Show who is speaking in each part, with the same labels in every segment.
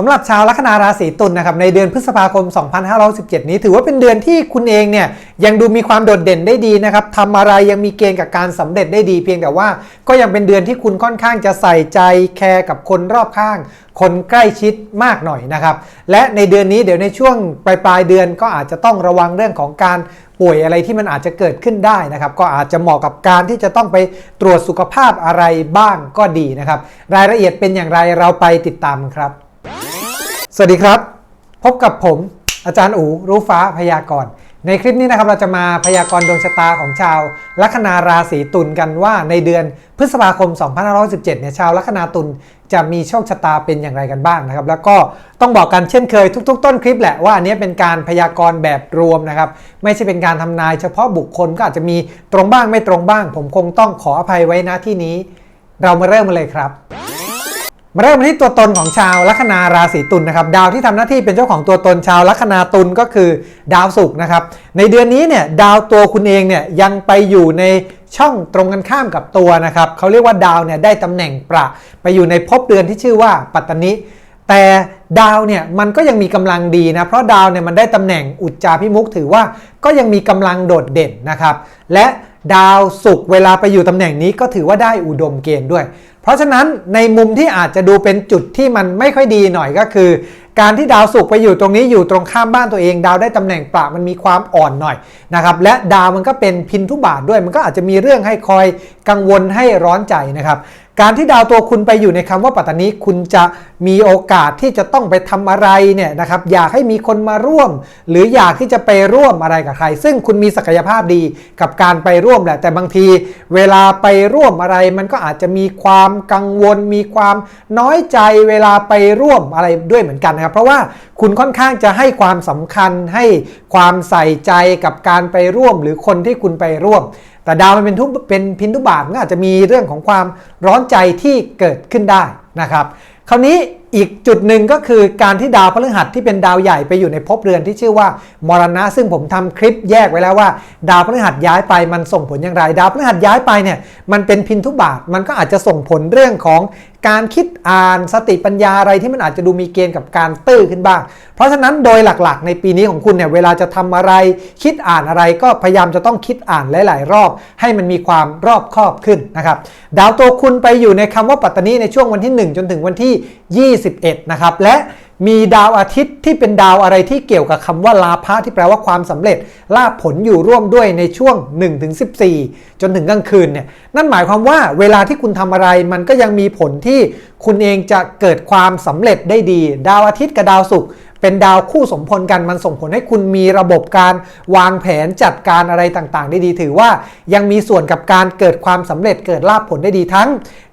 Speaker 1: สำหรับชาวลัคนาราศีตุลนะครับในเดือนพฤษภาคม 2517 นี้ถือว่าเป็นเดือนที่คุณเองเนี่ยยังดูมีความโดดเด่นได้ดีนะครับทำอะไรยังมีเกณฑ์กับการสำเร็จได้ดี เพียงแต่ว่าก็ยังเป็นเดือนที่คุณค่อนข้างจะใส่ใจแคร์กับคนรอบข้าง คนใกล้ชิดมากหน่อยนะครับ และในเดือนนี้เดี๋ยวในช่วงปลายปลายเดือนก็อาจจะต้องระวังเรื่องของการป่วยอะไรที่มันอาจจะเกิดขึ้นได้นะครับ ก็อาจจะเหมาะกับการที่จะต้องไปตรวจสุขภาพอะไรบ้างก็ดีนะครับ รายละเอียดเป็นอย่างไรเราไปติดตามครับ สวัสดีครับ พบกับผมอาจารย์อูรู้ฟ้าพยากรณ์ ในคลิปนี้นะครับเราจะมาพยากรณ์ดวงชะตาของชาวลัคนาราศีตุลกันว่าในเดือนพฤษภาคม 2517 เนี่ยชาวลัคนาตุลจะมีโชคชะตาเป็นอย่างไรกันบ้างนะครับ แล้วก็ต้องบอกกันเช่นเคยทุก ๆ ต้นคลิปแหละว่าอันนี้เป็นการพยากรณ์แบบรวมนะครับ ไม่ใช่เป็นการทำนายเฉพาะบุคคลก็อาจจะมีตรงบ้างไม่ตรงบ้าง ผมคงต้องขออภัยไว้ณที่นี้ เรามาเริ่มกันเลยครับ มาเริ่มที่ตัวตนของชาวลัคนาราศีตุลนะครับดาวที่ทำหน้าที่เป็นเจ้าของตัวตนชาวลัคนาตุลก็คือดาวศุกร์นะครับในเดือนนี้เนี่ยดาวตัวคุณเองเนี่ยยังไปอยู่ในช่องตรงกันข้ามกับตัวนะครับเขาเรียกว่าดาวเนี่ยได้ตำแหน่งประไปอยู่ในภพเดือนที่ชื่อว่าปัตตนิ แต่ดาวเนี่ยมันก็ยังมีกำลังดีนะ เพราะดาวเนี่ยมันได้ตำแหน่งอุจจาพิมุกถือว่าก็ยังมีกำลังโดดเด่นนะครับ และดาวศุกร์เวลาไปอยู่ตำแหน่งนี้ก็ถือว่าได้อุดมเกณฑ์ด้วย เพราะฉะนั้นในมุมที่อาจจะดูเป็นจุดที่มันไม่ค่อยดีหน่อยก็คือ การที่ดาวศุกร์ไปอยู่ตรงนี้อยู่ตรงข้ามบ้านตัวเอง ดาวได้ตำแหน่งประมันมีความอ่อนหน่อยนะครับและดาวมันก็เป็นพินทุบาทด้วย มันก็อาจจะมีเรื่องให้คอยกังวลให้ร้อนใจนะครับการที่ดาวตัวคุณไปอยู่ในคำว่าปัตตานีคุณจะ มีโอกาสที่จะต้องไปทำอะไรเนี่ยนะครับอยากให้มีคนมาร่วม หรืออยากที่จะไปร่วมอะไรกับใคร ซึ่งคุณมีศักยภาพดีกับการไปร่วมแหละ แต่บางทีเวลาไปร่วมอะไร มันก็อาจจะมีความกังวล มีความน้อยใจเวลาไปร่วมอะไรด้วยเหมือนกันนะครับ เพราะว่าคุณค่อนข้างจะให้ความสำคัญให้ความใส่ใจกับการไปร่วม หรือคนที่คุณไปร่วมแต่ดาวมันเป็นทุเป็นพินทุบาทมันก็อาจจะมีเรื่องของความร้อนใจที่เกิดขึ้นได้นะครับ คราวนี้ อีกจุดหนึ่งก็คือการที่ดาวพฤหัสที่เป็นดาวใหญ่ไปอยู่ในภพเรือนที่ชื่อว่ามรณะ ซึ่งผมทำคลิปแยกไว้แล้วว่า ดาวพฤหัสย้ายไปมันส่งผลอย่างไร ดาวพฤหัสย้ายไปเนี่ยมันเป็นพินทุบาทมันก็อาจจะส่งผลเรื่องของการคิดอ่านสติปัญญาอะไรที่มันอาจจะดูมีเกณฑ์กับการตื้อขึ้นบ้าง เพราะฉะนั้นโดยหลักๆ ในปีนี้ของคุณเนี่ยเวลาจะทำอะไร คิดอ่านอะไรก็พยายามจะต้องคิดอ่านหลาย ๆ รอบ ให้มันมีความรอบคอบขึ้นนะครับดาวตัวคุณไปอยู่ในคำว่าปัตตานีในช่วงวันที่ 1 จนถึงวันที่21 นะครับ และมีดาวอาทิตย์ที่เป็นดาวอะไรที่เกี่ยวกับคำว่าลาภะที่แปลว่าความสำเร็จลาภผลอยู่ร่วมด้วยในช่วง 1-14 จนถึงกลางคืนเนี่ยนั่นหมายความว่าเวลาที่คุณทำอะไรมันก็ยังมีผลที่คุณเองจะเกิดความสำเร็จได้ดี ดาวอาทิตย์กับดาวศุกร์ เป็นดาวคู่สมพลกันมันส่งผลให้คุณมีระบบการวางแผนจัดการอะไรต่างๆ ได้ดีถือว่ายังมีส่วนกับการเกิดความสำเร็จเกิดลาภผลได้ดีทั้ง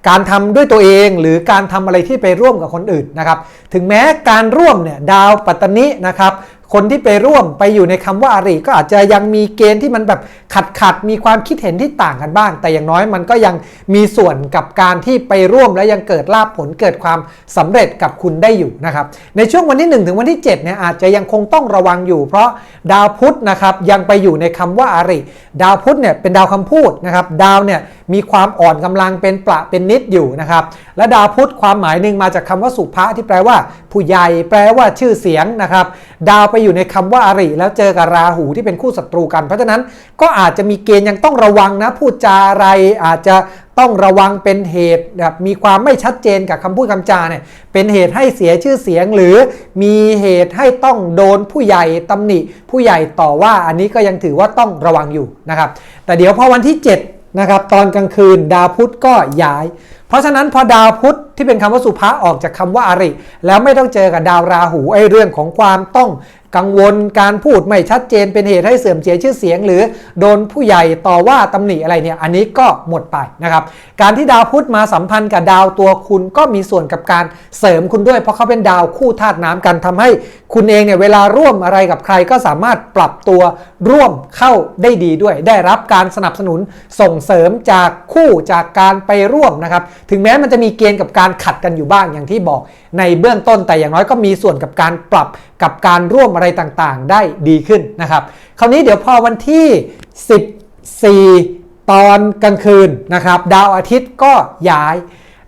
Speaker 1: การทำด้วยตัวเองหรือการทำอะไรที่ไปร่วมกับคนอื่นนะครับ ถึงแม้การร่วมเนี่ยดาวปัตตนินะครับ คนที่ไปร่วมไปอยู่ในคำว่าอาริก็อาจจะยังมีเกณฑ์ที่มันแบบขัดขัดมีความคิดเห็นที่ต่างกันบ้าง แต่อย่างน้อยมันก็ยังมีส่วนกับการที่ไปร่วมและยังเกิดลาภผลเกิดความสำเร็จกับคุณได้อยู่นะครับ ในช่วงวันที่ 1 ถึงวันที่7เนี่ยอาจจะยังคงต้องระวังอยู่ เพราะดาวพุธนะครับยังไปอยู่ในคำว่าอาริ ดาวพุธเนี่ยเป็นดาวคำพูดนะครับ ดาวเนี่ย มีความอ่อนกำลังเป็นประเป็นนิดอยู่นะครับ และดาวพุธความหมายหนึ่งมาจากคำว่าสุภะที่แปลว่า ผู้ใหญ่แปลว่าชื่อเสียงนะครับ ดาวไปอยู่ในคำว่าอริ แล้วเจอกับราหูที่เป็นคู่ศัตรูกัน เพราะฉะนั้นก็อาจจะมีเกณฑ์ยังต้องระวังนะพูดจาอะไรอาจจะต้องระวังเป็นเหตุแบบมีความไม่ชัดเจนกับคำพูดคำจาเนี่ยเป็นเหตุให้เสียชื่อเสียง หรือมีเหตุให้ต้องโดนผู้ใหญ่ตำหนิ ผู้ใหญ่ต่อว่าอันนี้ก็ยังถือว่าต้องระวังอยู่นะครับ แต่เดี๋ยวพอวันที่ 7 นะครับตอนกลางคืนดาวพุธก็ย้าย เพราะฉะนั้นพอดาวพุธที่เป็นคำว่าสุภาออกจากคำว่าอาริ แล้วไม่ต้องเจอกับดาวราหูไอ้เรื่องของความต้อง กังวลการพูดไม่ชัดเจนเป็นเหตุให้เสื่อมเสียชื่อเสียง หรือโดนผู้ใหญ่ต่อว่าตำหนิอะไรเนี่ยอันนี้ก็หมดไปนะครับการที่ดาวพุธมาสัมพันธ์กับดาวตัวคุณก็มีส่วนกับการเสริมคุณด้วย เพราะเขาเป็นดาวคู่ธาตุน้ำกันทำให้คุณเองเนี่ยเวลาร่วมอะไรกับใครก็สามารถปรับตัวร่วมเข้าได้ดีด้วย ได้รับการสนับสนุนส่งเสริมจากคู่จากการไปร่วมนะครับถึงแม้มันจะมีเกณฑ์กับการขัดกันอยู่บ้างอย่างที่บอกในเบื้องต้นแต่อย่างน้อยก็มีส่วนกับการปรับกับการร่วมอะไรต่างๆ ได้ดีขึ้นนะครับ คราวนี้เดี๋ยวพอวันที่ 14 ตอนกลางคืนนะครับ ดาวอาทิตย์ก็ย้าย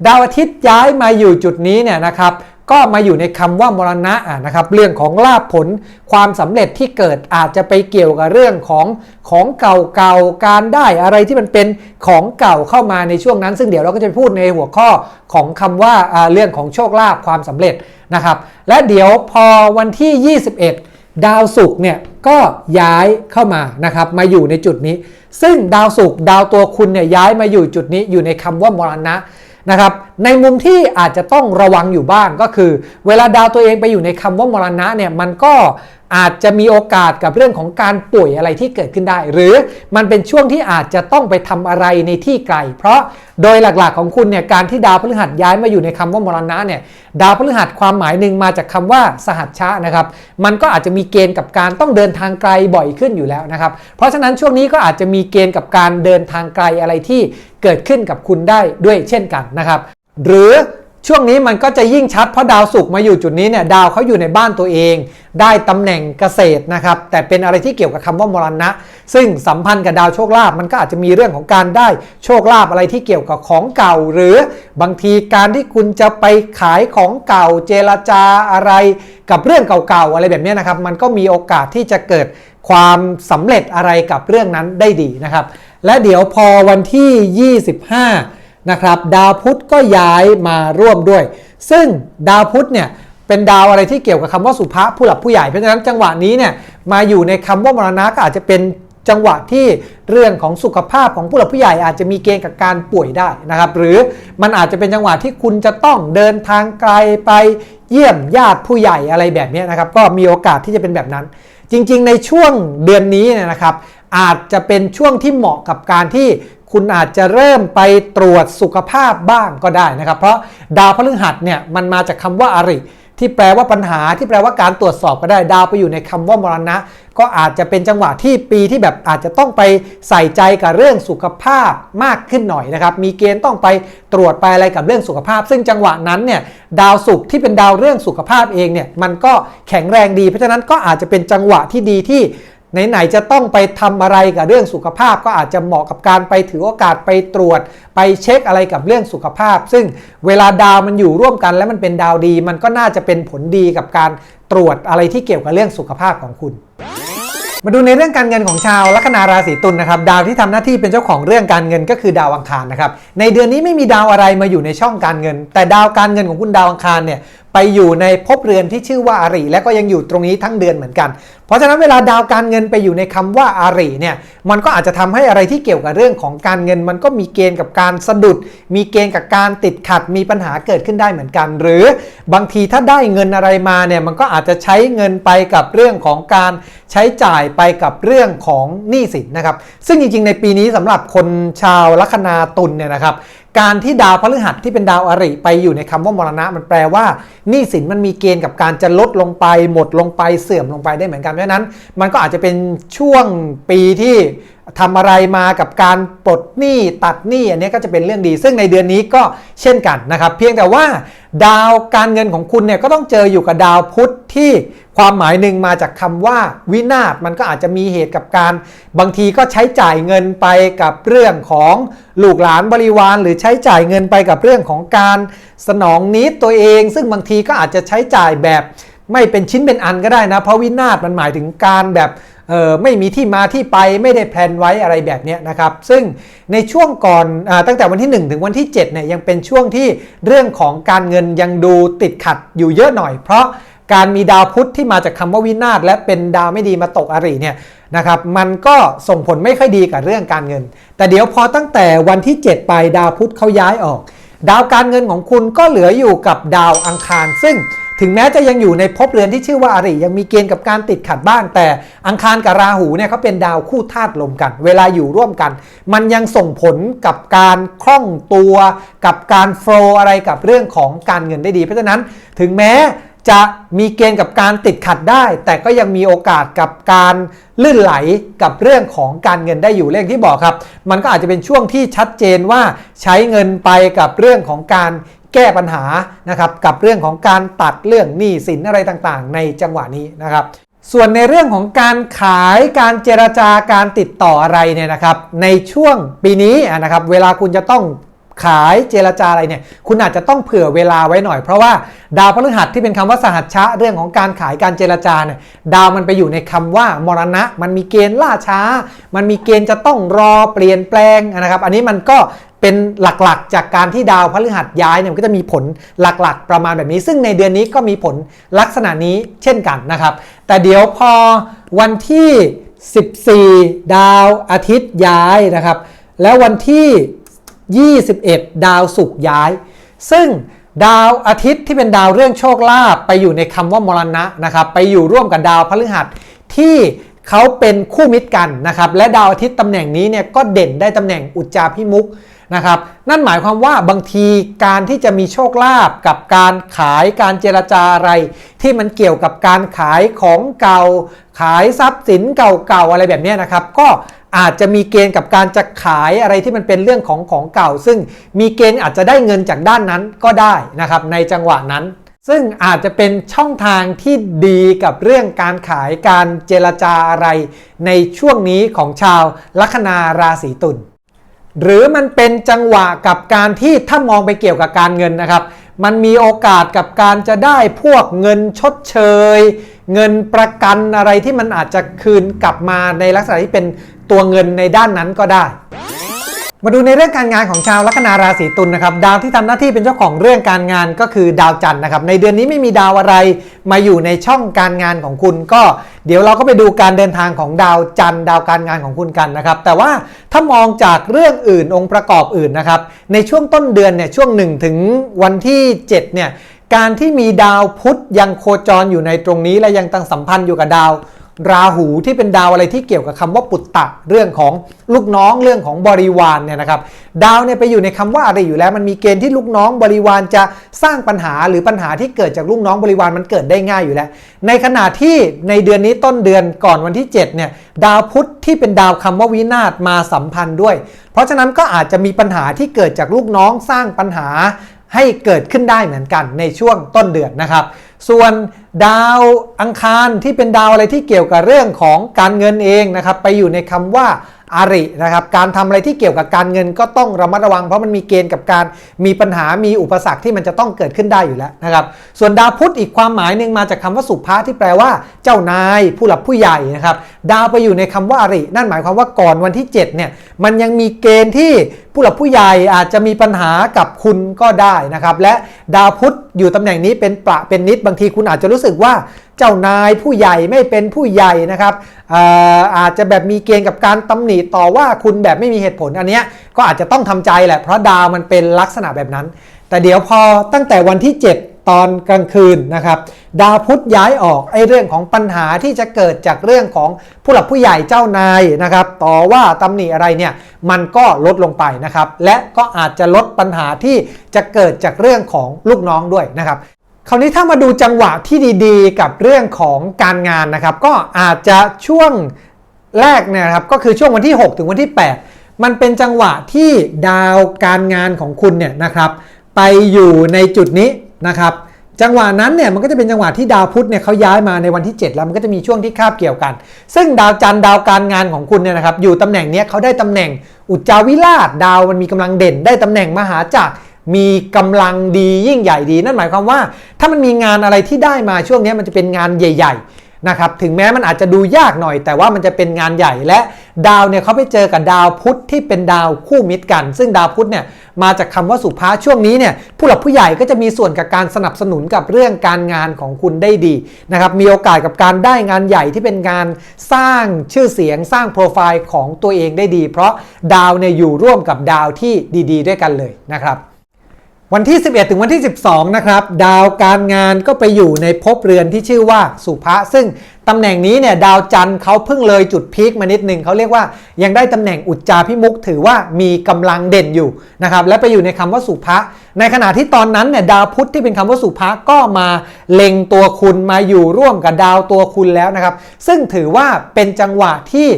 Speaker 1: ดาวอาทิตย์ย้ายมาอยู่จุดนี้เนี่ยนะครับ ก็มาอยู่ในคำว่ามรณะนะครับเรื่องของลาภผลความสำเร็จที่เกิดอาจจะไปเกี่ยวกับเรื่องของของเก่าๆการได้อะไรที่มันเป็นของเก่าเข้ามาในช่วงนั้น ซึ่งเดี๋ยวเราก็จะพูดในหัวข้อของคำว่าอ่าเรื่องของโชคลาภความสำเร็จนะครับ และเดี๋ยวพอวันที่ 21 ดาวศุกร์เนี่ยก็ย้ายเข้ามานะครับมาอยู่ในจุดนี้ ซึ่งดาวศุกร์ดาวตัวคุณเนี่ยย้ายมาอยู่จุดนี้อยู่ในคำว่ามรณะ นะครับในมุมที่อาจจะต้องระวังอยู่บ้างก็คือ เวลาดาวตัวเองไปอยู่ในคำว่ามรณะเนี่ยมันก็ อาจจะมีโอกาสกับเรื่องของการป่วยอะไรที่เกิดขึ้นได้ หรือมันเป็นช่วงที่อาจจะต้องไปทำอะไรในที่ไกล เพราะโดยหลักๆของคุณเนี่ยการที่ดาวพฤหัสย้ายมาอยู่ในคำว่ามรณะเนี่ยดาวพฤหัสความหมายหนึ่งมาจากคำว่าสหัชชะนะครับมันก็อาจจะมีเกณฑ์กับการต้องเดินทางไกลบ่อยขึ้นอยู่แล้วนะครับเพราะฉะนั้นช่วงนี้ก็อาจจะมีเกณฑ์กับการเดินทางไกลอะไรที่เกิดขึ้นกับคุณได้ด้วยเช่นกันนะครับหรือ ช่วงนี้มันก็จะยิ่งชัดเพราะดาวศุกร์มาอยู่จุดนี้เนี่ยดาวเขาอยู่ในบ้านตัวเอง ได้ตำแหน่งเกษตรนะครับแต่เป็นอะไรที่เกี่ยวกับคำว่ามรณะ ซึ่งสัมพันธ์กับดาวโชคลาภมันก็อาจจะมีเรื่องของการได้โชคลาภอะไรที่เกี่ยวกับของเก่า หรือบางทีการที่คุณจะไปขายของเก่าเจรจาอะไร กับเรื่องเก่าๆอะไรแบบนี้นะครับมันก็มีโอกาสที่จะเกิดความสำเร็จอะไรกับเรื่องนั้นได้ดีนะครับและเดี๋ยวพอวันที่ 25 นะครับดาวพุธก็ย้ายมาร่วมด้วย ซึ่งดาวพุธเนี่ยเป็นดาวอะไรที่เกี่ยวกับคำว่าสุภาผู้หลักผู้ใหญ่เพราะฉะนั้นจังหวะนี้เนี่ยมาอยู่ในคำว่ามรณะก็อาจจะเป็นจังหวะที่เรื่องของสุขภาพของผู้หลักผู้ใหญ่อาจจะมีเกณฑ์กับการป่วยได้นะครับ หรือมันอาจจะเป็นจังหวะที่คุณจะต้องเดินทางไกลไปเยี่ยมญาติผู้ใหญ่อะไรแบบนี้นะครับ ก็มีโอกาสที่จะเป็นแบบนั้น จริง ๆ ในช่วงเดือนนี้เนี่ยนะครับ อาจจะเป็นช่วงที่เหมาะกับการที่ คุณอาจจะเริ่มไปตรวจสุขภาพบ้างก็ได้นะครับ เพราะดาวพฤหัสเนี่ยมันมาจากคำว่าอริ ที่แปลว่าปัญหาที่แปลว่าการตรวจสอบก็ได้ดาวไปอยู่ในคำว่ามรณะ ก็อาจจะเป็นจังหวะที่ปีที่แบบอาจจะต้องไปใส่ใจกับเรื่องสุขภาพมากขึ้นหน่อยนะครับ มีเกณฑ์ต้องไปตรวจไปอะไรกับเรื่องสุขภาพ ซึ่งจังหวะนั้นเนี่ยดาวศุกร์ที่เป็นดาวเรื่องสุขภาพเองเนี่ยมันก็แข็งแรงดี เพราะฉะนั้นก็อาจจะเป็นจังหวะที่ดีที่ ไหนๆจะต้องไปทำอะไรกับเรื่องสุขภาพ ก็อาจจะเหมาะกับการไปถือโอกาสไปตรวจ ไปเช็คอะไรกับเรื่องสุขภาพ ซึ่งเวลาดาวมันอยู่ร่วมกัน แล้วมันเป็นดาวดี มันก็น่าจะเป็นผลดีกับการตรวจอะไรที่เกี่ยวกับเรื่องสุขภาพของคุณ มาดูในเรื่องการเงินของชาวลัคนาราศีตุลนะครับดาวที่ทำหน้าที่เป็นเจ้าของเรื่องการเงินก็คือดาวอังคารนะครับในเดือนนี้ไม่มีดาวอะไรมาอยู่ในช่องการเงิน แต่ดาวการเงินของคุณดาวอังคารเนี่ยไปอยู่ในภพเรือนที่ชื่อว่าอาริและก็ยังอยู่ตรงนี้ทั้งเดือนเหมือนกัน เพราะฉะนั้นเวลาดาวการเงินไปอยู่ในคำว่าอาริเนี่ยมันก็อาจจะทำให้อะไรที่เกี่ยวกับเรื่องของการเงิน มันก็มีเกณฑ์กับการสะดุด มีเกณฑ์กับการติดขัดมีปัญหาเกิดขึ้นได้เหมือนกัน หรือบางทีถ้าได้เงินอะไรมาเนี่ยมันก็อาจจะใช้เงินไปกับเรื่องของการใช้จ่ายไปกับเรื่องของหนี้สินนะครับซึ่งจริงๆ ในปีนี้สำหรับคนชาวลัคนาตุลเนี่ยนะครับ การที่ดาวพฤหัสที่เป็นดาวอริไปอยู่ในคำว่ามรณะมันแปลว่าหนี้สินมันมีเกณฑ์กับการจะลดลงไป หมดลงไปเสื่อมลงไปได้เหมือนกันเพราะนั้น มันก็อาจจะเป็นช่วงปีที่ ทำอะไรมากับการปลดหนี้ตัดหนี้อันนี้ก็จะเป็นเรื่องดี ซึ่งในเดือนนี้ก็เช่นกันนะครับ เพียงแต่ว่าดาวการเงินของคุณเนี่ยก็ต้องเจออยู่กับดาวพุธที่ความหมายหนึ่งมาจากคำว่าวินาศมันก็อาจจะมีเหตุกับการ บางทีก็ใช้จ่ายเงินไปกับเรื่องของลูกหลานบริวาร หรือใช้จ่ายเงินไปกับเรื่องของการสนองนิดตัวเอง ซึ่งบางทีก็อาจจะใช้จ่ายแบบ ไม่เป็นชิ้นเป็นอันก็ได้นะ เพราะวินาศมันหมายถึงการแบบไม่มีที่มาที่ไปไม่ได้แพลนไว้อะไรแบบนี้นะครับ ซึ่งในช่วงก่อนอตั้งแต่วันที่ 1 ถึงวันที่7เนี่ยยังเป็นช่วงที่เรื่องของการเงินยังดูติดขัดอยู่เยอะหน่อย เพราะการมีดาวพุธที่มาจากคำว่าวินาศและเป็นดาวไม่ดีมาตกอริเนี่ยนะครับมันก็ส่งผลไม่ค่อยดีกับเรื่องการเงิน แต่เดี๋ยวพอตั้งแต่วันที่ 7 ไปดาวพุธเขาย้ายออก ดาวการเงินของคุณก็เหลืออยู่กับดาวอังคาร ซึ่ง ถึงแม้จะยังอยู่ในภพเรือนที่ชื่อว่าอาริยังมีเกณฑ์กับการติดขัดบ้าง แต่อังคารกับราหูเนี่ยเขาเป็นดาวคู่ธาตุลมกัน เวลาอยู่ร่วมกัน มันยังส่งผลกับการคล่องตัว กับการโฟลอะไรกับเรื่องของการเงินได้ดี เพราะฉะนั้นถึงแม้จะมีเกณฑ์กับการติดขัดได้ แต่ก็ยังมีโอกาสกับการลื่นไหลกับเรื่องของการเงินได้อยู่เรื่องที่บอกครับ มันก็อาจจะเป็นช่วงที่ชัดเจนว่าใช้เงินไปกับเรื่องของการ แก้ปัญหานะครับกับเรื่องของการตัดเรื่องหนี้สินอะไรต่างๆ ในจังหวะนี้นะครับ ส่วนในเรื่องของการขายการเจรจาการติดต่ออะไรเนี่ยนะครับ ในช่วงปีนี้นะครับ เวลาคุณจะต้องขายเจรจาอะไรเนี่ย คุณอาจจะต้องเผื่อเวลาไว้หน่อย เพราะว่าดาวพฤหัสที่เป็นคำว่าสหัชชะเรื่องของการขายการเจรจาเนี่ยดาวมันไปอยู่ในคำว่ามรณะ มันมีเกณฑ์ล่าช้า มันมีเกณฑ์จะต้องรอเปลี่ยนแปลงนะครับ อันนี้มันก็ เป็นหลักๆ จากการที่ดาวพฤหัสย้ายเนี่ยก็จะมีผลหลักๆ ประมาณแบบนี้ ซึ่งในเดือนนี้ก็มีผลลักษณะนี้เช่นกันนะครับ แต่เดี๋ยวพอวันที่ 14 ดาวอาทิตย์ย้ายนะครับ แล้ววันที่ 21 ดาวศุกร์ย้าย ซึ่งดาวอาทิตย์ที่เป็นดาวเรื่องโชคลาภไปอยู่ในคำว่ามรณะนะครับ ไปอยู่ร่วมกับดาวพฤหัสที่ เขาเป็นคู่มิตรกันนะครับและดาวอาทิตย์ตำแหน่งนี้เนี่ยก็เด่นได้ตำแหน่งอุจจาพิมุกนะครับนั่นหมายความว่าบางทีการที่จะมีโชคลาภกับการขายการเจรจาอะไร ที่มันเกี่ยวกับการขายของเก่า ขายทรัพย์สินเก่าๆอะไรแบบนี้นะครับ ก็อาจจะมีเกณฑ์กับการจะขายอะไรที่มันเป็นเรื่องของของเก่า ซึ่งมีเกณฑ์อาจจะได้เงินจากด้านนั้นก็ได้นะครับในจังหวะนั้น ซึ่งอาจจะเป็นช่องทางที่ดีกับเรื่องการขายการเจรจาอะไรในช่วงนี้ของชาวลัคนาราศีตุลหรือมันเป็นจังหวะกับการที่ถ้ามองไปเกี่ยวกับการเงินนะครับ มันมีโอกาสกับการจะได้พวกเงินชดเชย เงินประกันอะไรที่มันอาจจะคืนกลับมาในลักษณะที่เป็นตัวเงินในด้านนั้นก็ได้ มาดูในเรื่องการงานของชาวลัคนาราศีตุลนะครับดาวที่ทำหน้าที่เป็นเจ้าของเรื่องการงานก็คือดาวจันทร์นะครับในเดือนนี้ไม่มีดาวอะไรมาอยู่ในช่องการงานของคุณ ก็เดี๋ยวเราก็ไปดูการเดินทางของดาวจันทร์ดาวการงานของคุณกันนะครับแต่ว่าถ้ามองจากเรื่องอื่นองค์ประกอบอื่นนะครับในช่วงต้นเดือนเนี่ยช่วง1ถึงวันที่7เนี่ยการที่มีดาวพุธยังโคจรอยู่ในตรงนี้และยังตั้งสัมพันธ์อยู่กับดาว ราหูที่เป็นดาวอะไรที่เกี่ยวกับคำว่าปุตตะเรื่องของลูกน้องเรื่องของบริวารเนี่ยนะครับดาวเนี่ยไปอยู่ในคำว่าอะไรอยู่แล้วมันมีเกณฑ์ที่ลูกน้องบริวารจะสร้างปัญหาหรือปัญหาที่เกิดจากลูกน้องบริวารมันเกิดได้ง่ายอยู่แล้ว ในขณะที่ในเดือนนี้ต้นเดือนก่อนวันที่ 7เนี่ยดาวพุธที่เป็นดาวคำว่าวินาศมาสัมพันธ์ด้วย เพราะฉะนั้นก็อาจจะมีปัญหาที่เกิดจากลูกน้องสร้างปัญหาให้เกิดขึ้นได้เหมือนกันในช่วงต้นเดือนนะครับ ส่วนดาวอังคารที่เป็นดาวอะไรที่เกี่ยวกับเรื่องของการเงินเองนะครับ ไปอยู่ในคำว่าอารินะครับ การทำอะไรที่เกี่ยวกับการเงินก็ต้องระมัดระวัง เพราะมันมีเกณฑ์กับการมีปัญหามีอุปสรรคที่มันจะต้องเกิดขึ้นได้อยู่แล้วนะครับ ส่วนดาวพุธอีกความหมายหนึ่งมาจากคำว่าสุภาที่แปลว่า เจ้านายผู้หลักผู้ใหญ่นะครับ ดาวไปอยู่ในคำว่าอาริ นั่นหมายความว่าก่อนวันที่ 7 เนี่ย มันยังมีเกณฑ์ที่ผู้หลักผู้ใหญ่อาจจะมีปัญหากับคุณก็ได้นะครับ และดาวพุธอยู่ตำแหน่งนี้เป็นประเป็นนิดบางทีคุณอาจจะรูู้้สึกว่าเจ้านายผู้ใหญ่ไม่เป็นผู้ใหญ่นะครับอาอาจจะแบบมีเกณฑ์กับการตำหนิต่อว่าคุณแบบไม่มีเหตุผลอันเนี้ยก็อาจจะต้องทำใจแหละเพราะดาวมันเป็นลักษณะแบบนั้น แต่เดี๋ยวพอตั้งแต่วันที่ 7 ตอนกลางคืนนะครับดาวพุธย้ายออกไอ้เรื่องของปัญหาที่จะเกิดจากเรื่องของผู้หลักผู้ใหญ่เจ้านายนะครับ ต่อว่าตำหนิอะไรเนี่ยมันก็ลดลงไปนะครับ และก็อาจจะลดปัญหาที่จะเกิดจากเรื่องของลูกน้องด้วยนะครับ คราวนี้ถ้ามาดูจังหวะที่ดีๆ กับเรื่องของการงานนะครับ ก็อาจจะช่วงแรกเนี่ยนะครับก็คือช่วงวันที่ 6 ถึงวันที่ 8 มันเป็นจังหวะที่ดาวการงานของคุณเนี่ยนะครับไปอยู่ในจุดนี้นะครับ จังหวะนั้นเนี่ยมันก็จะเป็นจังหวะที่ดาวพุธเนี่ยเขาย้ายมาในวันที่ 7 แล้วมันก็จะมีช่วงที่คาบเกี่ยวกัน ซึ่งดาวจันทร์ดาวการงานของคุณเนี่ยนะครับอยู่ตำแหน่งเนี้ยเขาได้ตำแหน่งอุจจาวิราชดาวมันมีกำลังเด่น ได้ตำแหน่งมหาจักร มีกำลังดียิ่งใหญ่ดี นั่นหมายความว่า ถ้ามันมีงานอะไรที่ได้มาช่วงนี้มันจะเป็นงานใหญ่ๆนะครับถึงแม้มันอาจจะดูยากหน่อย แต่ว่ามันจะเป็นงานใหญ่และดาวเนี่ยเขาไปเจอกับดาวพุธที่เป็นดาวคู่มิตรกัน ซึ่งดาวพุธเนี่ยมาจากคำว่าสุภาช่วงนี้เนี่ยผู้หลักผู้ใหญ่ก็จะมีส่วนกับการสนับสนุนกับเรื่องการงานของคุณได้ดีนะครับมีโอกาสกับการได้งานใหญ่ที่เป็นงานสร้างชื่อเสียงสร้างโปรไฟล์ของตัวเองได้ดี เพราะดาวเนี่ยอยู่ร่วมกับดาวที่ดี ๆ ด้วยกันเลยนะครับ วันที่ 11 ถึงวันที่ 12 นะครับ ดาวการงานก็ไปอยู่ในภพเรือนที่ชื่อว่าสุภะซึ่ง ตำแหน่งนี้เนี่ยดาวจันทร์เขาเพิ่งเลยจุดพีคมานิดนึงเขาเรียกว่ายังได้ตำแหน่งอุจจาพิมุกถือว่ามีกำลังเด่นอยู่นะครับและไปอยู่ในคำว่าสุภะในขณะที่ตอนนั้นเนี่ยดาวพุธที่เป็นคำว่าสุภะก็มาเล็งตัวคุณมาอยู่ร่วมกับดาวตัวคุณแล้วนะครับ ซึ่งถือว่าเป็นจังหวะที่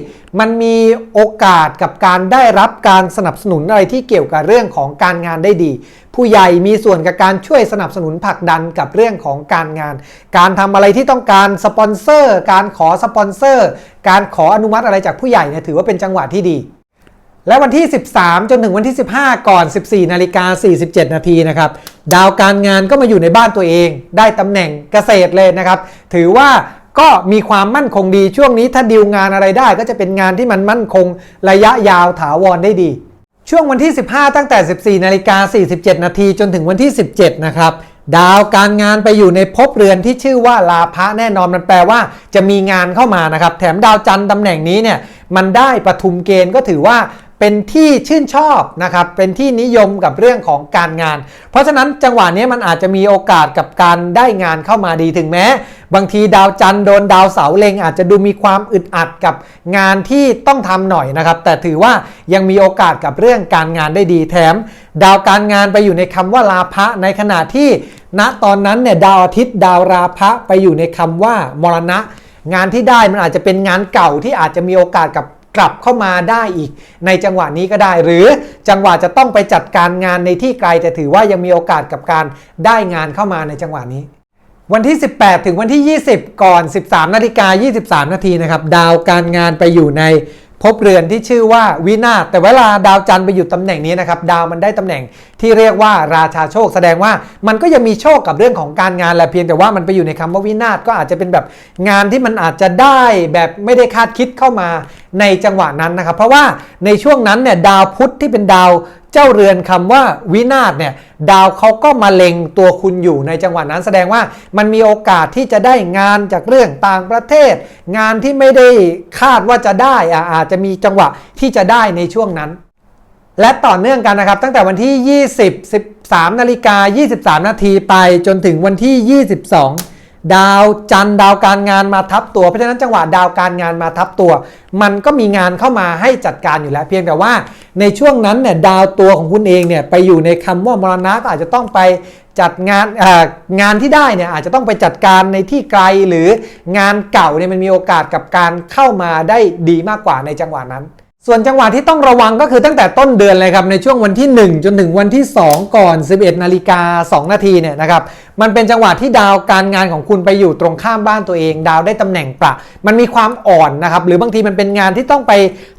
Speaker 1: มันมีโอกาสกับการได้รับการสนับสนุนอะไรที่เกี่ยวกับเรื่องของการงานได้ดี ผู้ใหญ่มีส่วนกับการช่วยสนับสนุนผลักดันกับเรื่องของการงาน การทำอะไรที่ต้องการสปอนเซอร์การขอสปอนเซอร์ การขออนุมัติอะไรจากผู้ใหญ่เนี่ยถือว่าเป็นจังหวะที่ดี และวันที่ 13 จนถึงวันที่ 15 ก่อน 14นาฬิกา47 นาทีนะครับดาวการงานก็มาอยู่ในบ้านตัวเอง ได้ตำแหน่งเกษตรเลยนะครับ ถือว่าก็มีความมั่นคงดีช่วงนี้ถ้าดีลงานอะไรได้ก็จะเป็นงานที่มันมั่นคงระยะยาวถาวรได้ดี ช่วงวันที่ 15 ตั้งแต่ 14นาฬิกา47 นาทีจนถึงวันที่ 17 นะครับ ดาวการงานไปอยู่ในภพเรือนที่ชื่อว่าลาภะแน่นอนมันแปลว่า จะมีงานเข้ามานะครับ แถมดาวจันทร์ตำแหน่งนี้เนี่ยมันได้ปฐุมเกณฑ์ก็ถือว่าเป็นที่ชื่นชอบนะครับ เป็นที่นิยมกับเรื่องของการงาน เพราะฉะนั้นจังหวะนี้มันอาจจะมีโอกาสกับการได้งานเข้ามาดีถึงแม้ บางทีดาวจันทร์โดนดาวเสาเล็งอาจจะดูมีความอึดอัดกับงานที่ต้องทำหน่อยนะครับ แต่ถือว่ายังมีโอกาสกับเรื่องการงานได้ดีแถม ดาวการงานไปอยู่ในคำว่าลาภะในขณะที่ ณตอนนั้นเนี่ยดาวอาทิตย์ดาวราภะไปอยู่ในคำว่ามรณะ งานที่ได้มันอาจจะเป็นงานเก่าที่อาจจะมีโอกาสกับกลับเข้ามาได้อีก ในจังหวะนี้ก็ได้ หรือจังหวะจะต้องไปจัดการงานในที่ไกลแต่ถือว่ายังมีโอกาสกับการได้งานเข้ามาในจังหวะนี้ วันที่ 18 ถึงวันที่ 20 ก่อน 13นาฬิกา23 นาทีนะครับ ดาวการงานไปอยู่ใน พบเรือนที่ชื่อว่าวินาศแต่เวลาดาวจันทร์ไปอยู่ตำแหน่งนี้นะครับดาวมันได้ตำแหน่งที่เรียกว่าราชาโชค แสดงว่ามันก็ยังมีโชคกับเรื่องของการงานแหละเพียงแต่ว่ามันไปอยู่ในคำว่าวินาศก็อาจจะเป็นแบบงานที่มันอาจจะได้แบบไม่ได้คาดคิดเข้ามา ในจังหวะนั้นนะครับ เพราะว่าในช่วงนั้นเนี่ยดาวพุธที่เป็นดาวเจ้าเรือนคำว่าวินาศเนี่ยดาวเขาก็มาเล็งตัวคุณอยู่ในจังหวะนั้นแสดงว่ามันมีโอกาสที่จะได้งานจากเรื่องต่างประเทศ งานที่ไม่ได้คาดว่าจะได้อะอาจจะมีจังหวะที่จะได้ในช่วงนั้น และต่อเนื่องกันนะครับ ตั้งแต่วันที่ 20 13นาฬิกา23 นาทีไปจนถึงวันที่ 22 ดาวจันดาวการงานมาทับตัว เพราะฉะนั้นจังหวะดาวการงานมาทับตัว มันก็มีงานเข้ามาให้จัดการอยู่แล้ว เพียงแต่ว่าในช่วงนั้นเนี่ยดาวตัวของคุณเองเนี่ยไปอยู่ในคำว่ามรณะก็อาจจะต้องไปจัดงานงานที่ได้เนี่ยอาจจะต้องไปจัดการในที่ไกลหรืองานเก่าเนี่ยมันมีโอกาสกับการเข้ามาได้ดีมากกว่าในจังหวะนั้น ส่วนจังหวะที่ต้องระวังก็คือตั้งแต่ต้นเดือนเลยครับในช่วงวันที่ 1 จนถึงวันที่ 2 ก่อน 11นาฬิกา2นาทีเนี่ยนะครับมันเป็นจังหวะที่ดาวการงานของคุณไปอยู่ตรงข้ามบ้านตัวเอง ดาวได้ตำแหน่งประ มันมีความอ่อนนะครับหรือบางทีมันเป็นงานที่ต้องไป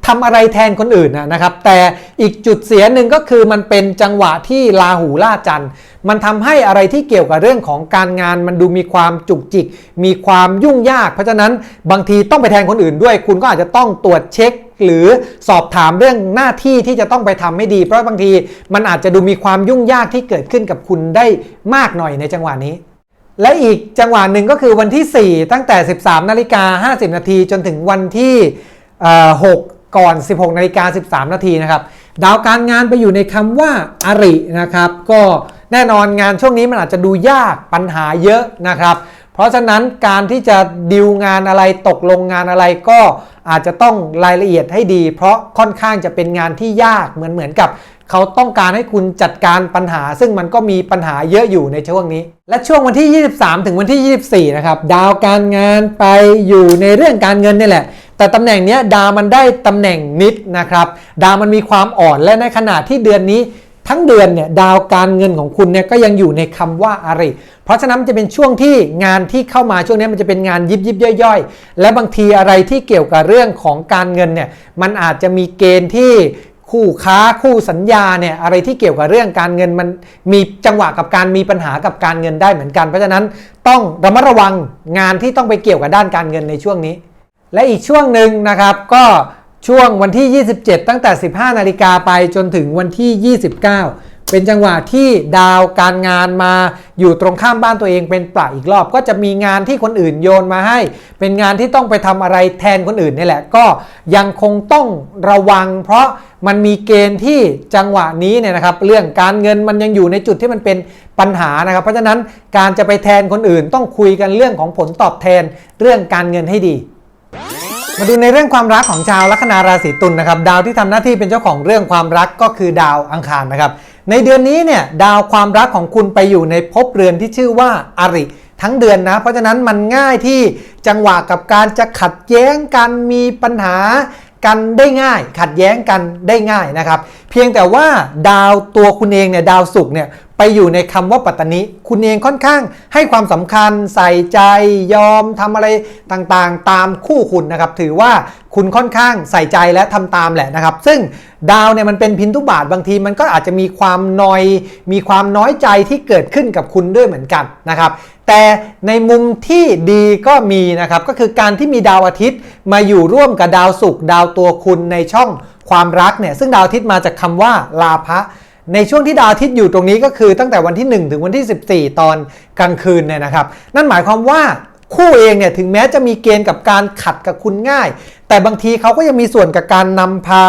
Speaker 1: ทำอะไรแทนคนอื่นนะครับ แต่อีกจุดเสียหนึ่งก็คือมันเป็นจังหวะที่ราหูล่าจันทร์มันทำให้อะไรที่เกี่ยวกับเรื่องของการงาน มันดูมีความจุกจิก มีความยุ่งยาก เพราะฉะนั้นบางทีต้องไปแทนคนอื่นด้วย คุณก็อาจจะต้องตรวจเช็ค หรือสอบถามเรื่องหน้าที่ที่จะต้องไปทำให้ดี เพราะบางทีมันอาจจะดูมีความยุ่งยากที่เกิดขึ้นกับคุณได้มากหน่อยในจังหวะนี้และอีกจังหวะหนึ่งก็คือวันที่ 4 ตั้งแต่ 13 นาฬิกา 50 นาทีจนถึงวันที่ 6 ก่อน 16นาฬิกา13 นาทีนะครับ ดาวการงานไปอยู่ในคำว่าอรินะครับ ก็แน่นอนงานช่วงนี้มันอาจจะดูยากปัญหาเยอะนะครับ เพราะฉะนั้นการที่จะดิวงานอะไรตกลงงานอะไรก็อาจจะต้องรายละเอียดให้ดี เพราะค่อนข้างจะเป็นงานที่ยากเหมือนเหมือนกับเขาต้องการให้คุณจัดการปัญหา ซึ่งมันก็มีปัญหาเยอะอยู่ในช่วงนี้ และช่วงวันที่ 23 ถึงวันที่ 24 นะครับ ดาวการงานไปอยู่ในเรื่องการเงินนี่แหละ แต่ตำแหน่งนี้ดาวมันได้ตำแหน่งนิดนะครับ ดาวมันมีความอ่อนและในขณะที่เดือนนี้ทั้งเดือนเนี่ยดาวการเงินของคุณเนี่ยก็ยังอยู่ในคำว่าอาริ เพราะฉะนั้นมันจะเป็นช่วงที่งานที่เข้ามาช่วงนี้มันจะเป็นงานยิบยิบย่อยๆ และบางทีอะไรที่เกี่ยวกับเรื่องของการเงินเนี่ยมันอาจจะมีเกณฑ์ที่คู่ค้าคู่สัญญาเนี่ยอะไรที่เกี่ยวกับเรื่องการเงินมันมีจังหวะกับการมีปัญหากับการเงินได้เหมือนกัน เพราะฉะนั้นต้องระมัดระวังงานที่ต้องไปเกี่ยวกับด้านการเงินในช่วงนี้ และอีกช่วงหนึ่งนะครับก็ช่วงวันที่ 27 ตั้งแต่ 15 นาฬิกาไปจนถึงวันที่ 29 เป็นจังหวะที่ดาวการงานมาอยู่ตรงข้ามบ้านตัวเองเป็นประอีกรอบ ก็จะมีงานที่คนอื่นโยนมาให้ เป็นงานที่ต้องไปทำอะไรแทนคนอื่นนี่แหละ ก็ยังคงต้องระวัง เพราะมันมีเกณฑ์ที่จังหวะนี้เนี่ยนะครับ เรื่องการเงินมันยังอยู่ในจุดที่มันเป็นปัญหานะครับ เพราะฉะนั้นการจะไปแทนคนอื่นต้องคุยกันเรื่องของผลตอบแทนเรื่องการเงินให้ดี มาดูในเรื่องความรักของชาวลัคนาราศีตุลนะครับดาวที่ทำหน้าที่เป็นเจ้าของเรื่องความรักก็คือดาวอังคารนะครับในเดือนนี้เนี่ยดาวความรักของคุณไปอยู่ในภพเรือนที่ชื่อว่าอาริทั้งเดือนนะ เพราะฉะนั้นมันง่ายที่จังหวะกับการจะขัดแย้งกันมีปัญหากันได้ง่าย ขัดแย้งกันได้ง่ายนะครับ เพียงแต่ว่าดาวตัวคุณเองเนี่ยดาวศุกร์เนี่ย ไปอยู่ในคำว่าปัตตนิคุณเองค่อนข้างให้ความสำคัญใส่ใจยอมทำอะไรต่างๆ ตามคู่คุณนะครับ ถือว่าคุณค่อนข้างใส่ใจและทำตามแหละนะครับ ซึ่งดาวเนี่ยมันเป็นพินทุบาทบางทีมันก็อาจจะมีความนอย มีความน้อยใจที่เกิดขึ้นกับคุณด้วยเหมือนกันนะครับแต่ในมุมที่ดีก็มีนะครับก็คือการที่มีดาวอาทิตย์มาอยู่ร่วมกับดาวศุกร์ดาวตัวคุณในช่องความรักเนี่ยซึ่งดาวอาทิตย์มาจากคำว่าลาภะ ในช่วงที่ดาวอาทิตย์อยู่ตรงนี้ก็คือตั้งแต่วันที่ 1 ถึงวันที่ 14 ตอนกลางคืนเนี่ยนะครับ นั่นหมายความว่าคู่เองเนี่ยถึงแม้จะมีเกณฑ์กับการขัดกับคุณง่าย แต่บางทีเขาก็ยังมีส่วนกับการนำพา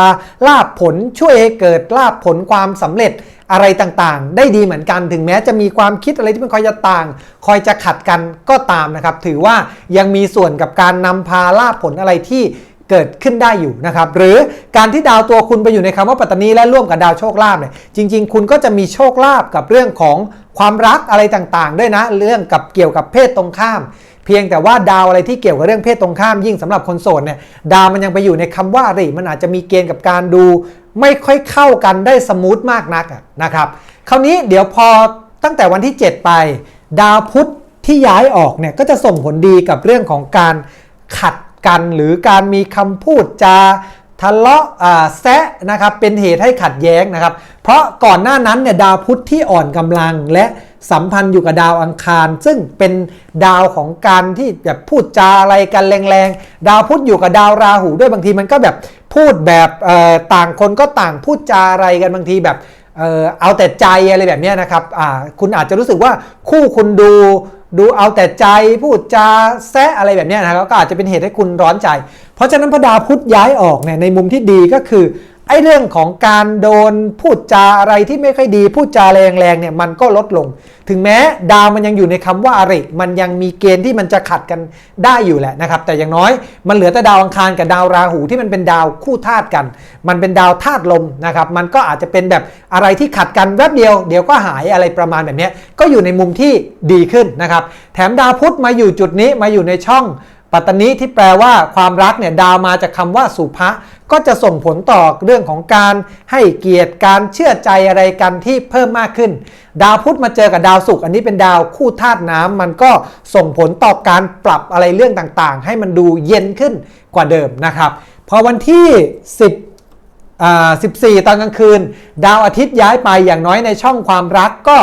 Speaker 1: ลาบผลช่วยให้เกิดลาบผลความสำเร็จอะไรต่างๆ ได้ดีเหมือนกันถึงแม้จะมีความคิดอะไรที่มันคอยจะต่าง คอยจะขัดกันก็ตามนะครับ ถือว่ายังมีส่วนกับการนำพาลาบผลอะไรที่ เกิดขึ้นได้อยู่นะครับ หรือการที่ดาวตัวคุณไปอยู่ในคำว่าปัตตานีและร่วมกับดาวโชคลาภเนี่ยจริง ๆ คุณก็จะมีโชคลาภกับเรื่องของความรักอะไรต่างๆ ด้วยนะ เรื่องกับเกี่ยวกับเพศตรงข้าม เพียงแต่ว่าดาวอะไรที่เกี่ยวกับเรื่องเพศตรงข้ามยิ่งสำหรับคนโสดเนี่ยดาวมันยังไปอยู่ในคำว่าอริมันอาจจะมีเกณฑ์กับการดู ไม่ค่อยเข้ากันได้สมูทมากนักนะครับคราวนี้เดี๋ยวพอตั้งแต่วันที่ 7 ไป ดาวพุธที่ย้ายออกเนี่ยก็จะส่งผลดีกับเรื่องของการขัด กัน หรือการมีคำพูดจาทะเลาะแซะนะครับเป็นเหตุให้ขัดแย้งนะครับ เพราะก่อนหน้านั้นเนี่ยดาวพุธที่อ่อนกำลังและสัมพันธ์อยู่กับดาวอังคาร ซึ่งเป็นดาวของการที่แบบพูดจาอะไรกันแรงๆ ดาวพุธอยู่กับดาวราหูด้วยบางทีมันก็แบบพูดแบบต่างคนก็ต่างพูดจาอะไรกันบางทีแบบเอาแต่ใจอะไรแบบนี้นะครับคุณอาจจะรู้สึกว่าคู่คุณดู ดูเอาแต่ใจพูดจาแซะอะไรแบบนี้นะครับก็อาจจะเป็นเหตุให้คุณร้อนใจ เพราะฉะนั้นพระดาวพุธย้ายออกเนี่ยในมุมที่ดีก็คือ ไอ้เรื่องของการโดนพูดจาอะไรที่ไม่ค่อยดีพูดจาแรงๆเนี่ยมันก็ลดลง ถึงแม้ดาวมันยังอยู่ในคำว่าอริ มันยังมีเกณฑ์ที่มันจะขัดกันได้อยู่แหละนะครับ แต่อย่างน้อยมันเหลือแต่ดาวอังคารกับดาวราหูที่มันเป็นดาวคู่ธาตุกัน มันเป็นดาวธาตุลมนะครับ มันก็อาจจะเป็นแบบอะไรที่ขัดกันแวบเดียวเดี๋ยวก็หายอะไรประมาณแบบนี้ก็อยู่ในมุมที่ดีขึ้นนะครับ แถมดาวพุธมาอยู่จุดนี้มาอยู่ในช่อง ปัตตานีที่แปลว่าความรักเนี่ยดาวมาจากคำว่าสุภะก็จะส่งผลต่อเรื่องของการให้เกียรติการเชื่อใจอะไรกันที่เพิ่มมากขึ้น ดาวพุธมาเจอกับดาวศุกร์อันนี้เป็นดาวคู่ธาตุน้ำมันก็ส่งผลต่อการปรับอะไรเรื่องต่างๆ ให้มันดูเย็นขึ้นกว่าเดิมนะครับ พอวันที่ 10 14 ตอนกลางคืน ดาวอาทิตย์ย้ายไปอย่างน้อยในช่องความรักก็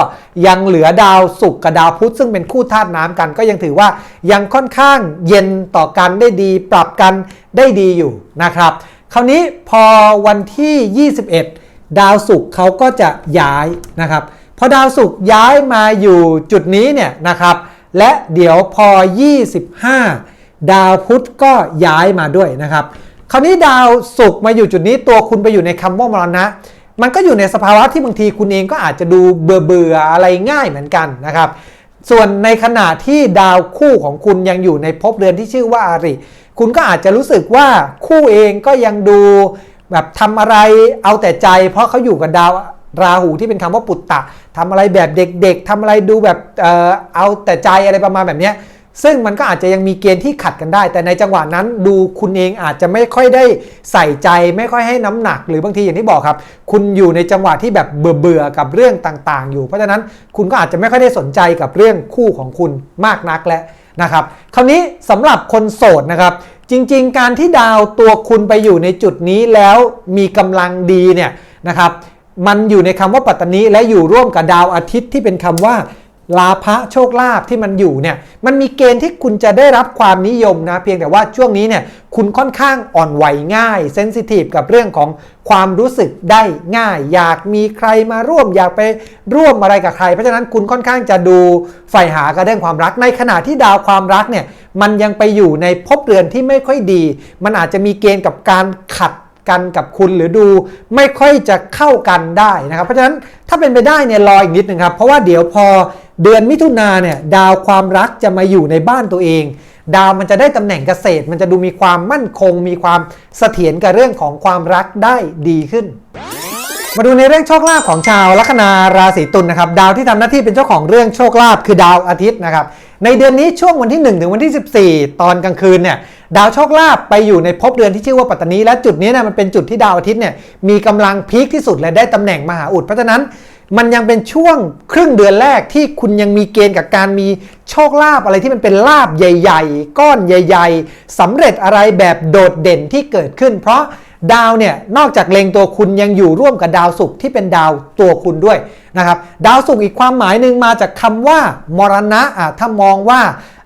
Speaker 1: ยังเหลือดาวศุกร์กับดาวพุธซึ่งเป็นคู่ธาตุน้ำกัน ก็ยังถือว่ายังค่อนข้างเย็นต่อกันได้ดี ปรับกันได้ดีอยู่นะครับ คราวนี้พอวันที่ 21 ดาวศุกร์เขาก็จะย้ายนะครับพอดาวศุกร์ย้ายมาอยู่จุดนี้เนี่ยนะครับ และเดี๋ยวพอ 25 ดาวพุธก็ย้ายมาด้วยนะครับ คราวนี้ดาวศุกร์มาอยู่จุดนี้ตัวคุณไปอยู่ในคำว่ามรณะ มันก็อยู่ในสภาวะที่บางทีคุณเองก็อาจจะดูเบื่อเบื่อๆอะไรง่ายเหมือนกันนะครับ ส่วนในขณะที่ดาวคู่ของคุณยังอยู่ในภพเรือนที่ชื่อว่าอาริ คุณก็อาจจะรู้สึกว่าคู่เองก็ยังดูแบบทำอะไรเอาแต่ใจ เพราะเขาอยู่กับดาวราหูที่เป็นคำว่าปุตตะทำอะไรแบบเด็กๆทำอะไรดูแบบเออเอาแต่ใจอะไรประมาณแบบเนี้ย ซึ่งมันก็อาจจะยังมีเกณฑ์ที่ขัดกันได้ แต่ในจังหวะนั้นดูคุณเองอาจจะไม่ค่อยได้ใส่ใจ ไม่ค่อยให้น้ำหนัก หรือบางทีอย่างที่บอกครับ คุณอยู่ในจังหวะที่แบบเบื่อเบื่อๆกับเรื่องต่างๆ อยู่ เพราะฉะนั้นคุณก็อาจจะไม่ค่อยได้สนใจกับเรื่องคู่ของคุณมากนักแล้วนะครับ คราวนี้สำหรับคนโสดนะครับ จริง ๆ การที่ดาวตัวคุณไปอยู่ในจุดนี้แล้วมีกำลังดีเนี่ยนะครับ มันอยู่ในคำว่าปัตตานีและอยู่ร่วมกับดาวอาทิตย์ที่เป็นคำว่า ลาภะโชคลาภที่มันอยู่เนี่ยมันมีเกณฑ์ที่คุณจะได้รับความนิยมนะ เพียงแต่ว่าช่วงนี้เนี่ยคุณค่อนข้างอ่อนไหวง่ายเซนซิทีฟกับเรื่องของความรู้สึกได้ง่าย อยากมีใครมาร่วม อยากไปร่วมอะไรกับใคร เพราะฉะนั้นคุณค่อนข้างจะดูใฝ่หากับเรื่องความรัก ในขณะที่ดาวความรักเนี่ยมันยังไปอยู่ในภพเรือนที่ไม่ค่อยดี มันอาจจะมีเกณฑ์กับการขัดกันกับคุณหรือดูไม่ค่อยจะเข้ากันได้นะครับ เพราะฉะนั้นถ้าเป็นไปได้เนี่ยรออีกนิดนึงครับเพราะว่าเดี๋ยวพอ เดือนมิถุนาเนี่ยดาวความรักจะมาอยู่ในบ้านตัวเอง ดาวมันจะได้ตำแหน่งเกษตร มันจะดูมีความมั่นคง มีความเสถียรกับเรื่องของความรักได้ดีขึ้น มาดูในเรื่องโชคลาภของชาวลัคนาราศีตุลนะครับดาวที่ทำหน้าที่เป็นเจ้าของเรื่องโชคลาภคือดาวอาทิตย์นะครับในเดือนนี้ช่วงวันที่ 1 ถึงวันที่ 14 ตอนกลางคืนเนี่ยดาวโชคลาภไปอยู่ในภพเดือนที่ชื่อว่าปัตตานีและจุดนี้เนี่ยมันเป็นจุดที่ดาวอาทิตย์เนี่ยมีกำลังพีคที่สุดและได้ตำแหน่งมหาอุดเพราะฉะนั้น มันยังเป็นช่วงครึ่งเดือนแรกที่คุณยังมีเกณฑ์กับการมีโชคลาภอะไรที่มันเป็นลาบใหญ่ ๆ ก้อนใหญ่ ๆสำเร็จอะไรแบบโดดเด่นที่เกิดขึ้น เพราะดาวเนี่ยนอกจากเลงตัวคุณยังอยู่ร่วมกับดาวศุกร์ที่เป็นดาวตัวคุณด้วยนะครับ ดาวศุกร์อีกความหมายหนึ่งมาจากคำว่ามรณะอะถ้ามองว่า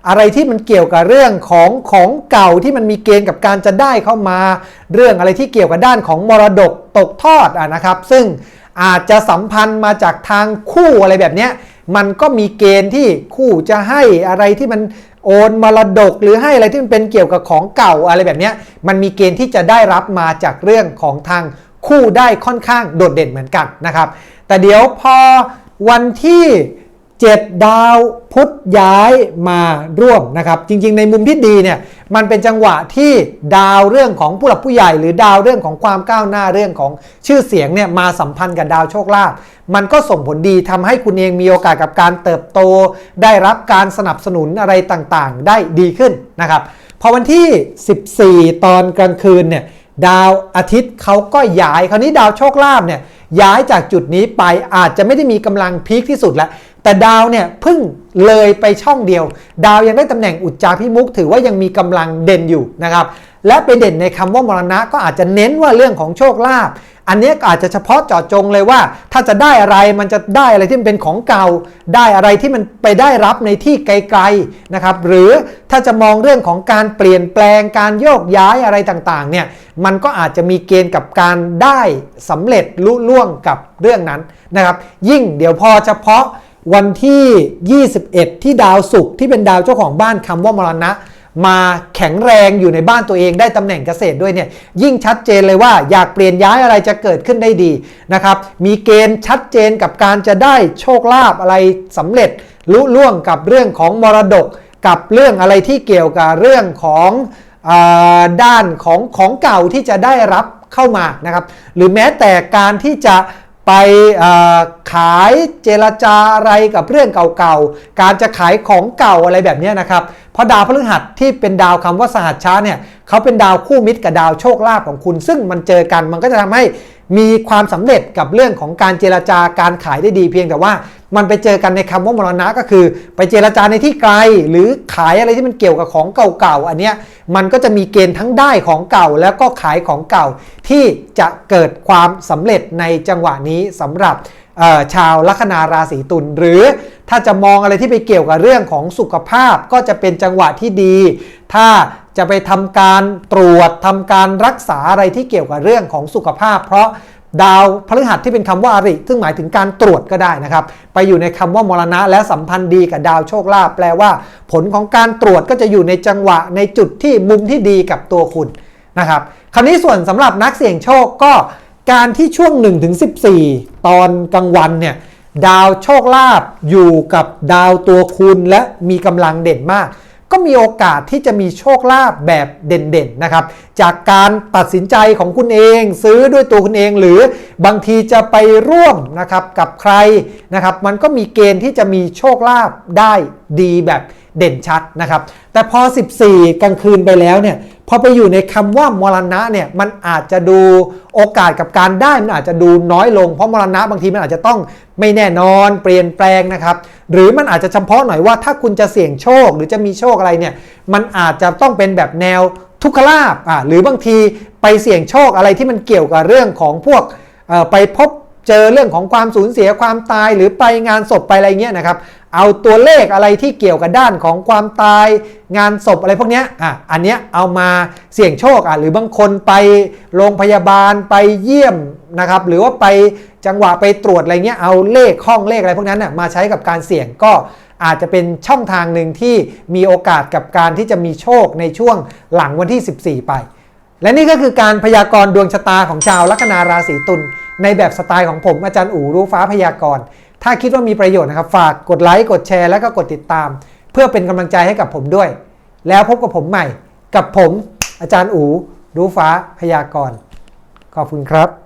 Speaker 1: อะไรที่มันเกี่ยวกับเรื่องของของเก่าที่มันมีเกณฑ์กับการจะได้เข้ามา เรื่องอะไรที่เกี่ยวกับด้านของมรดกตกทอดอะนะครับ ซึ่ง อาจจะสัมพันธ์มาจากทางคู่อะไรแบบเนี้ยมันก็มีเกณฑ์ที่คู่จะให้อะไรที่มันโอนมรดกหรือให้อะไรที่มันเป็นเกี่ยวกับของเก่าอะไรแบบนี้มันมีเกณฑ์ที่จะได้รับมาจากเรื่องของทางคู่ได้ค่อนข้างโดดเด่นเหมือนกันนะครับ แต่เดี๋ยวพอวันที่ 7 ดาวพุธย้ายมาร่วมนะครับ จริง ๆ ในมุมที่ดีเนี่ยมันเป็นจังหวะที่ดาวเรื่องของผู้หลักผู้ใหญ่ หรือดาวเรื่องของความก้าวหน้าเรื่องของชื่อเสียงเนี่ยมาสัมพันธ์กับดาวโชคลาภมันก็ส่งผลดีทำให้คุณเองมีโอกาสกับการเติบโต ได้รับการสนับสนุนอะไรต่างๆ ได้ดีขึ้นนะครับพอวันที่ 14 ตอนกลางคืนเนี่ยดาวอาทิตย์เขาก็ย้ายคราวนี้ดาวโชคลาภเนี่ยย้ายจากจุดนี้ไปอาจจะไม่ได้มีกำลังพีคที่สุดแล้ว แต่ดาวเนี่ยเพิ่งเลยไปช่องเดียว ดาวยังได้ตำแหน่งอุจจาพิมุกถือว่ายังมีกำลังเด่นอยู่นะครับและไปเด่นในคำว่ามรณะก็อาจจะเน้นว่าเรื่องของโชคลาภอันนี้ก็อาจจะเฉพาะเจาะจงเลยว่า ถ้าจะได้อะไรมันจะได้อะไรที่มันเป็นของเก่า ได้อะไรที่มันไปได้รับในที่ไกลๆนะครับหรือถ้าจะมองเรื่องของการเปลี่ยนแปลงการโยกย้ายอะไรต่างๆเนี่ยมันก็อาจจะมีเกณฑ์กับการได้สำเร็จลุล่วงกับเรื่องนั้นนะครับยิ่งเดี๋ยวพอเฉพาะ วันที่ 21 ที่ดาวศุกร์ที่เป็นดาวเจ้าของบ้านคำว่ามรณะ มาแข็งแรงอยู่ในบ้านตัวเองได้ตำแหน่งเกษตรด้วยเนี่ยยิ่งชัดเจนเลยว่าอยากเปลี่ยนย้ายอะไรจะเกิดขึ้นได้ดีนะครับ มีเกณฑ์ชัดเจนกับการจะได้โชคลาภอะไรสำเร็จลุล่วงกับเรื่องของมรดก กับเรื่องอะไรที่เกี่ยวกับเรื่องของอด้านของของเก่าที่จะได้รับเข้ามานะครับ หรือแม้แต่การที่จะ ไปขายเจรจาอะไรกับเรื่องเก่าๆ การจะขายของเก่าอะไรแบบนี้นะครับ เพราะดาวพฤหัสที่เป็นดาวคำว่าสหัสช้าเนี่ยเขาเป็นดาวคู่มิตรกับดาวโชคลาภของคุณ ซึ่งมันเจอกันมันก็จะทำให้มีความสำเร็จกับเรื่องของการเจรจาการขายได้ดีเพียงแต่ว่า มันไปเจอกันในคำว่ามรณะก็คือ ไปเจรจาในที่ไกล หรือขายอะไรที่มันเกี่ยวกับของเก่าๆอันเนี้ยมันก็จะมีเกณฑ์ทั้งได้ของเก่าแล้วก็ขายของเก่า ที่จะเกิดความสำเร็จในจังหวะนี้สำหรับชาวลัคนาราศีตุลหรือถ้าจะมองอะไรที่ไปเกี่ยวกับเรื่องของสุขภาพก็จะเป็นจังหวะที่ดี ถ้าจะไปทำการตรวจทำการรักษาอะไรที่เกี่ยวกับเรื่องของสุขภาพ เพราะ ดาวพฤหัสที่เป็นคำว่าอริ ซึ่งหมายถึงการตรวจก็ได้นะครับ ไปอยู่ในคำว่ามรณะและสัมพันธ์ดีกับดาวโชคลาภแปลว่า ผลของการตรวจก็จะอยู่ในจังหวะในจุดที่มุมที่ดีกับตัวคุณนะครับคราวนี้ส่วนสำหรับนักเสี่ยงโชคก็การที่ช่วง 1-14 ตอนกลางวันเนี่ยดาวโชคลาภอยู่กับดาวตัวคุณและมีกำลังเด่นมาก ก็มีโอกาสที่จะมีโชคลาภแบบเด่นๆนะครับ จากการตัดสินใจของคุณเองซื้อด้วยตัวคุณเอง หรือบางทีจะไปร่วมนะครับกับใครนะครับ มันก็มีเกณฑ์ที่จะมีโชคลาภได้ดีแบบ เด่นชัดนะครับ แต่พอ 14 กลางคืนไปแล้วเนี่ยพอไปอยู่ในคำว่ามรณะเนี่ยมันอาจจะดูโอกาสกับการได้มันอาจจะดูน้อยลง เพราะมรณะบางทีมันอาจจะต้องไม่แน่นอนเปลี่ยนแปลงนะครับ หรือมันอาจจะเฉพาะหน่อยว่าถ้าคุณจะเสี่ยงโชคหรือจะมีโชคอะไรเนี่ยมันอาจจะต้องเป็นแบบแนวทุกขลาบอ่าหรือบางทีไปเสี่ยงโชคอะไรที่มันเกี่ยวกับเรื่องของพวกไปพบ เจอเรื่องของความสูญเสียความตายหรือไปงานศพไปอะไรเงี้ยนะครับ เอาตัวเลขอะไรที่เกี่ยวกับด้านของความตาย งานศพอะไรพวกเนี้ยอะอันเนี้ยเอามาเสี่ยงโชคอะหรือบางคนไปโรงพยาบาลไปเยี่ยมนะครับ หรือว่าไปจังหวะไปตรวจอะไรเงี้ยเอาเลขห้องเลขอะไรพวกนั้นน่ะมาใช้กับการเสี่ยงก็อาจจะเป็นช่องทางหนึ่งที่มีโอกาสกับการที่จะมีโชคในช่วงหลังวันที่ 14 ไป และนี่ก็คือการพยากรณ์ดวงชะตาของชาวลัคนาราศีตุล ในแบบสไตล์ของผมอาจารย์อู๋รู้ฟ้าพยากรณ์ ถ้าคิดว่ามีประโยชน์นะครับ ฝากกดไลค์กดแชร์แล้วก็กดติดตาม เพื่อเป็นกำลังใจให้กับผมด้วย แล้วพบกับผมใหม่ กับผม อาจารย์อู๋รู้ฟ้าพยากรณ์ ขอบคุณครับ